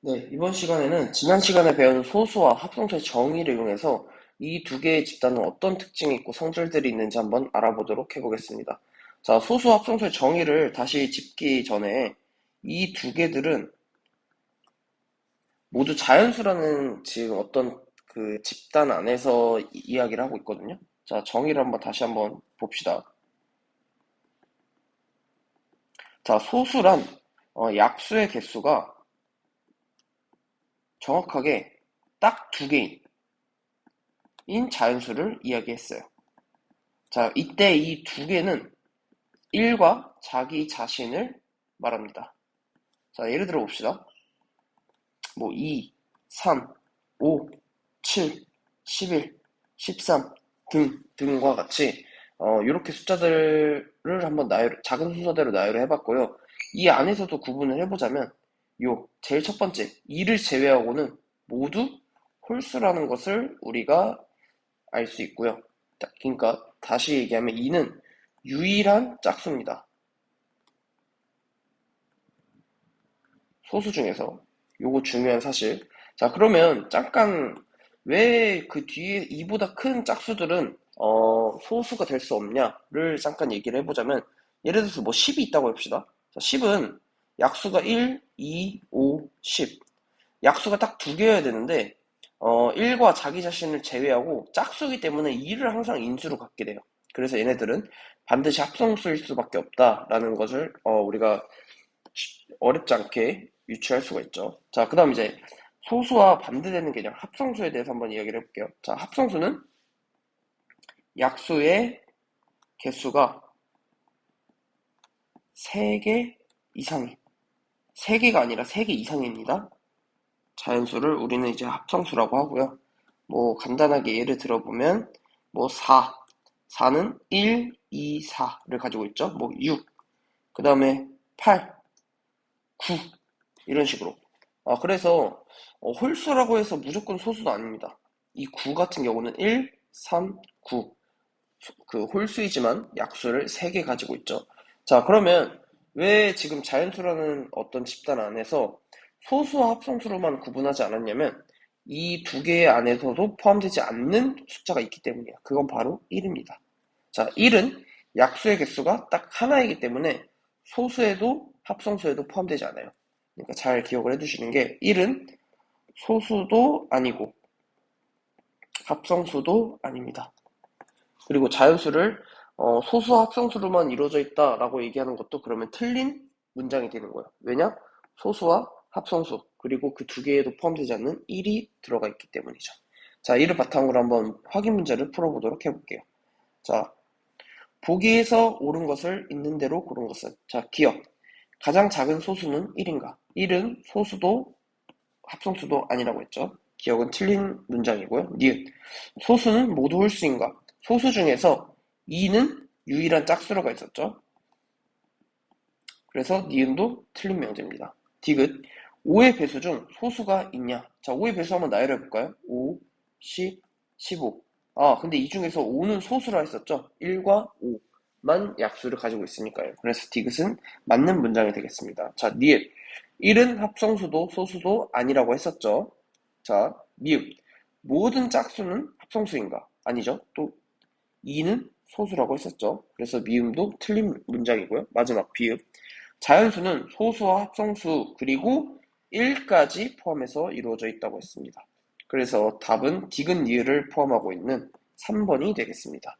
네, 이번 시간에는 지난 시간에 배운 소수와 합성수의 정의를 이용해서 이 두 개의 집단은 어떤 특징이 있고 성질들이 있는지 한번 알아보도록 해보겠습니다. 자, 소수와 합성수의 정의를 다시 짚기 전에 이 두 개들은 모두 자연수라는 지금 어떤 그 집단 안에서 이- 이야기를 하고 있거든요. 자, 정의를 한번 다시 한번 봅시다. 자, 소수란 어, 약수의 개수가 정확하게 딱 두 개인 자연수를 이야기했어요. 자, 이때 이 두 개는 1과 자기 자신을 말합니다. 자, 예를 들어 봅시다. 뭐 2, 3, 5, 7, 11, 13 등, 등과 같이 어, 이렇게 숫자들을 한번 나열, 작은 순서대로 나열을 해봤고요. 이 안에서도 구분을 해보자면 요 제일 첫 번째 2를 제외하고는 모두 홀수라는 것을 우리가 알 수 있고요. 자, 그러니까 다시 얘기하면 2는 유일한 짝수입니다. 소수 중에서 요거 중요한 사실. 자, 그러면 잠깐 왜 그 뒤에 2보다 큰 짝수들은 어, 소수가 될 수 없냐를 잠깐 얘기를 해보자면 예를 들어서 뭐 10이 있다고 합시다. 자, 10은 약수가 1, 2, 5, 10. 약수가 딱 두 개여야 되는데 어, 1과 자기 자신을 제외하고 짝수기 때문에 2를 항상 인수로 갖게 돼요. 그래서 얘네들은 반드시 합성수일 수밖에 없다라는 것을 어, 우리가 어렵지 않게 유추할 수가 있죠. 자, 그 다음 이제 소수와 반대되는 개념 합성수에 대해서 한번 이야기를 해볼게요. 자, 합성수는 약수의 개수가 3개 이상이 3개가 아니라 3개 이상입니다. 자연수를 우리는 이제 합성수라고 하고요. 뭐 간단하게 예를 들어보면 뭐 4, 4는 1, 2, 4를 가지고 있죠. 뭐 6, 그 다음에 8, 9 이런 식으로. 아, 그래서 어, 홀수라고 해서 무조건 소수도 아닙니다. 이 9 같은 경우는 1, 3, 9. 그 홀수이지만 약수를 3개 가지고 있죠. 자, 그러면 왜 지금 자연수라는 어떤 집단 안에서 소수와 합성수로만 구분하지 않았냐면 이 두 개의 안에서도 포함되지 않는 숫자가 있기 때문이에요. 그건 바로 1입니다. 자, 1은 약수의 개수가 딱 하나이기 때문에 소수에도 합성수에도 포함되지 않아요. 그러니까 잘 기억을 해두시는 게 1은 소수도 아니고 합성수도 아닙니다. 그리고 자연수를 어, 소수 합성수로만 이루어져 있다라고 얘기하는 것도 그러면 틀린 문장이 되는 거예요. 왜냐? 소수와 합성수 그리고 그 두 개에도 포함되지 않는 1이 들어가 있기 때문이죠. 자, 이를 바탕으로 한번 확인 문제를 풀어보도록 해볼게요. 자, 보기에서 옳은 것을 있는 대로 고른 것은 자, 기억. 가장 작은 소수는 1인가? 1은 소수도 합성수도 아니라고 했죠. 기억은 틀린 문장이고요. 니은. 소수는 모두 홀수인가? 소수 중에서 2는 유일한 짝수로가 있었죠. 그래서 니은도 틀린 명제입니다. 디귿. 5의 배수 중 소수가 있냐? 자, 5의 배수 한번 나열해 볼까요? 5, 10, 15. 아, 근데 이 중에서 5는 소수라 했었죠? 1과 5만 약수를 가지고 있으니까요. 그래서 디귿은 맞는 문장이 되겠습니다. 자, 니은. 1은 합성수도 소수도 아니라고 했었죠. 자, 미음. 모든 짝수는 합성수인가? 아니죠. 또 2는 소수라고 했었죠. 그래서 미음도 틀린 문장이고요. 마지막 비읍. 자연수는 소수와 합성수 그리고 1까지 포함해서 이루어져 있다고 했습니다. 그래서 답은 디귿 니을을 포함하고 있는 3번이 되겠습니다.